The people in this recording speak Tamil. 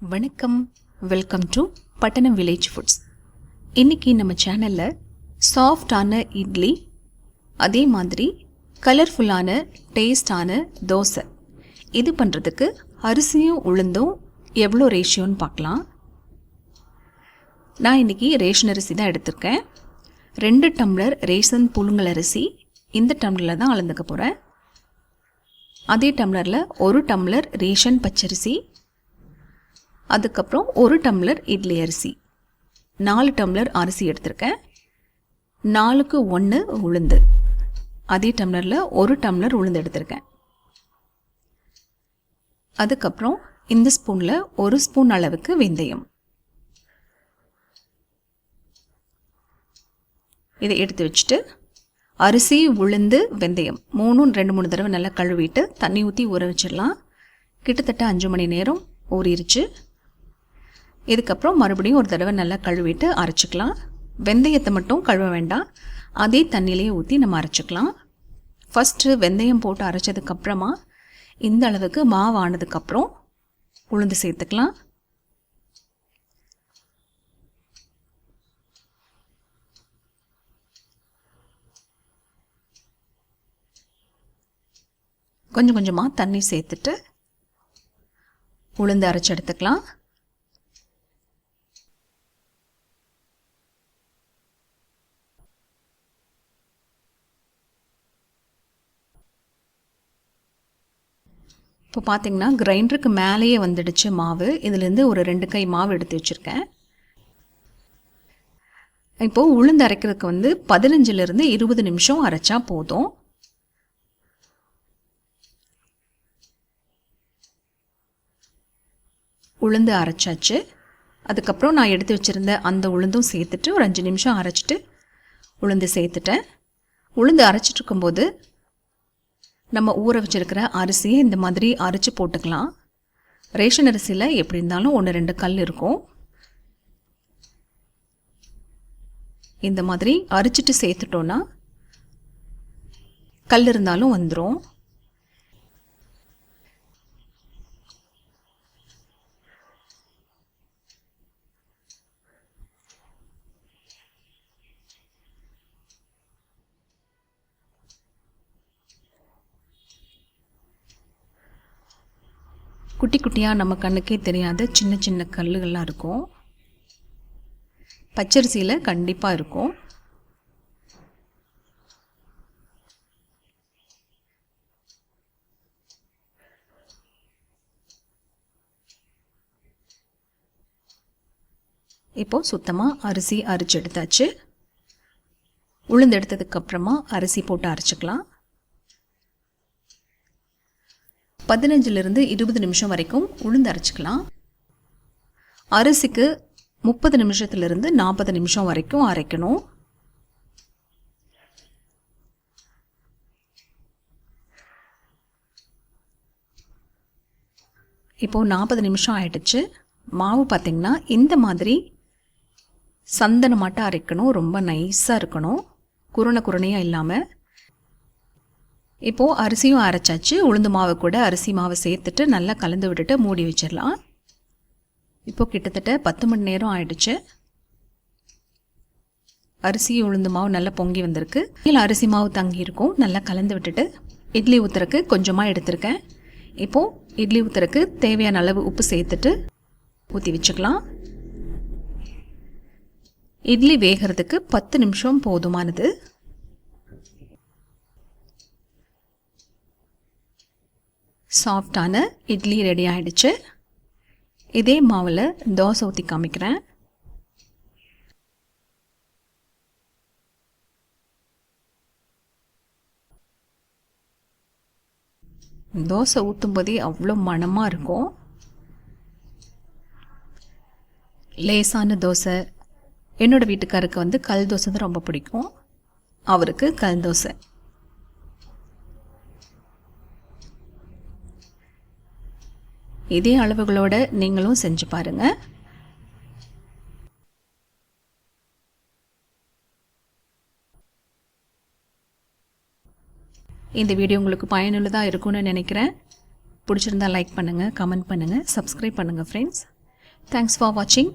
வணக்கம். Welcome to Pattanam village foods இன்றைக்கி நம்ம சேனலில் சாஃப்டான இட்லி அதே மாதிரி கலர்ஃபுல்லான டேஸ்டான தோசை. இது பண்ணுறதுக்கு அரிசியும் உளுந்தும் எவ்வளோ ரேஷியோன்னு பார்க்கலாம். நான் இன்றைக்கி ரேஷன் அரிசி தான் எடுத்திருக்கேன். ரெண்டு டம்ளர் ரேஷன் புழுங்கல் அரிசி இந்த டம்ளரில் தான் அளந்துக்க போகிறேன் அதே டம்ளரில் ஒரு டம்ளர் ரேஷன் பச்சரிசி அதுக்கப்புறம் ஒரு டம்ளர் இட்லி அரிசி. நாலு டம்ளர் அரிசி எடுத்திருக்கேன். நாலுக்கு ஒன்று உளுந்து. அதே டம்ளரில் ஒரு டம்ளர் உளுந்து எடுத்திருக்கேன். அதுக்கப்புறம் இந்த ஸ்பூனில் ஒரு ஸ்பூன் அளவுக்கு வெந்தயம். இதை எடுத்து வச்சுட்டு அரிசி உளுந்து வெந்தயம் மூணும் ரெண்டு மூணு தடவை நல்லா கழுவிட்டு தண்ணி ஊற்றி ஊற வச்சிடலாம். கிட்டத்தட்ட அஞ்சு மணி நேரம் ஊறிடுச்சு இதுக்கப்புறம் மறுபடியும் ஒரு தடவை நல்லா கழுவிட்டு அரைச்சிக்கலாம். வெந்தயத்தை மட்டும் கழுவ வேண்டாம். அதே தண்ணியிலேயே ஊற்றி நம்ம அரைச்சிக்கலாம். ஃபஸ்ட்டு வெந்தயம் போட்டு அரைச்சதுக்கப்புறமா இந்த அளவுக்கு மாவு ஆனதுக்கப்புறம் உளுந்து சேர்த்துக்கலாம். கொஞ்சம் கொஞ்சமாக தண்ணி சேர்த்துட்டு உளுந்து அரைச்சி எடுத்துக்கலாம். இப்போ பார்த்திங்கன்னா கிரைண்டருக்கு மேலேயே வந்துடுச்சு மாவு. இதுலேருந்து ஒரு ரெண்டு கை மாவு எடுத்து வச்சுருக்கேன். இப்போது உளுந்து அரைக்கிறதுக்கு வந்து பதினஞ்சுலேருந்து இருபது நிமிஷம் அரைச்சா போதும். உளுந்து அரைச்சாச்சு. அதுக்கப்புறம் நான் எடுத்து வச்சுருந்த அந்த உளுந்தும் சேர்த்துட்டு ஒரு அஞ்சு நிமிஷம் அரைச்சிட்டு உளுந்து சேர்த்துட்டேன். உளுந்து அரைச்சிட்டு இருக்கும்போது நம்ம ஊற வச்சுருக்கிற அரிசியை இந்த மாதிரி அரைச்சி போட்டுக்கலாம். ரேஷன் அரிசியில் எப்படி இருந்தாலும் ஒன்று ரெண்டு கல் இருக்கும். இந்த மாதிரி அரிச்சிட்டு சேர்த்துட்டோன்னா கல் இருந்தாலும் வந்துடும் குட்டி குட்டியாக நம்ம கண்ணுக்கே தெரியாத சின்ன சின்ன கல்லுகள்லாம் இருக்கும். பச்சரிசியில் கண்டிப்பாக இருக்கும். இப்போது சுத்தமாக அரிசி அரிச்சு எடுத்தாச்சு. உளுந்து எடுத்ததுக்கப்புறமா அரிசி போட்டு அரைச்சிக்கலாம். பதினஞ்சுலேருந்து இருபது நிமிஷம் வரைக்கும் உளுந்து அரைச்சிக்கலாம். அரிசிக்கு முப்பது நிமிஷத்துலேருந்து நாற்பது நிமிஷம் வரைக்கும் அரைக்கணும். இப்போது நாற்பது நிமிஷம் ஆயிடுச்சு. மாவு பார்த்திங்கன்னா இந்த மாதிரி சந்தனமாட்டம் அரைக்கணும். ரொம்ப நைஸாக இருக்கணும். குருணை குருணையாக இல்லாமல் இப்போது அரிசியும் அரைச்சாச்சு. உளுந்து மாவு கூட அரிசி மாவை சேர்த்துட்டு நல்லா கலந்து விட்டுட்டு மூடி வச்சிடலாம். இப்போது கிட்டத்தட்ட பத்து மணி நேரம் ஆயிடுச்சு. அரிசி உளுந்து மாவு நல்லா பொங்கி வந்திருக்கு. கீழே அரிசி மாவு தங்கியிருக்கும் நல்லா கலந்து விட்டுட்டு இட்லி ஊற்றுறக்கு கொஞ்சமாக எடுத்திருக்கேன். இப்போது இட்லி ஊற்றுறக்கு தேவையான அளவு உப்பு சேர்த்துட்டு ஊற்றி வச்சுக்கலாம். இட்லி வேகிறதுக்கு பத்து நிமிஷம் போதுமானது. சாஃப்டான இட்லி ரெடி ஆகிடுச்சு இதே மாவில் தோசை ஊற்றி காமிக்கிறேன். தோசை ஊற்றும் போதே அவ்வளோ மணமாக இருக்கும். லேசான தோசை. என்னோடய வீட்டுக்காருக்கு வந்து கல் தோசை தான் ரொம்ப பிடிக்கும். அவருக்கு கல் தோசை. இதே அளவுகளோட நீங்களும் செஞ்சு பாருங்கள் இந்த வீடியோ உங்களுக்கு பயனுள்ளதாக இருக்கும்னு நினைக்கிறேன். பிடிச்சிருந்தா லைக் பண்ணுங்கள் கமெண்ட் பண்ணுங்கள் சப்ஸ்கிரைப் பண்ணுங்கள் ஃப்ரெண்ட்ஸ் தேங்க்ஸ் ஃபார் வாட்சிங்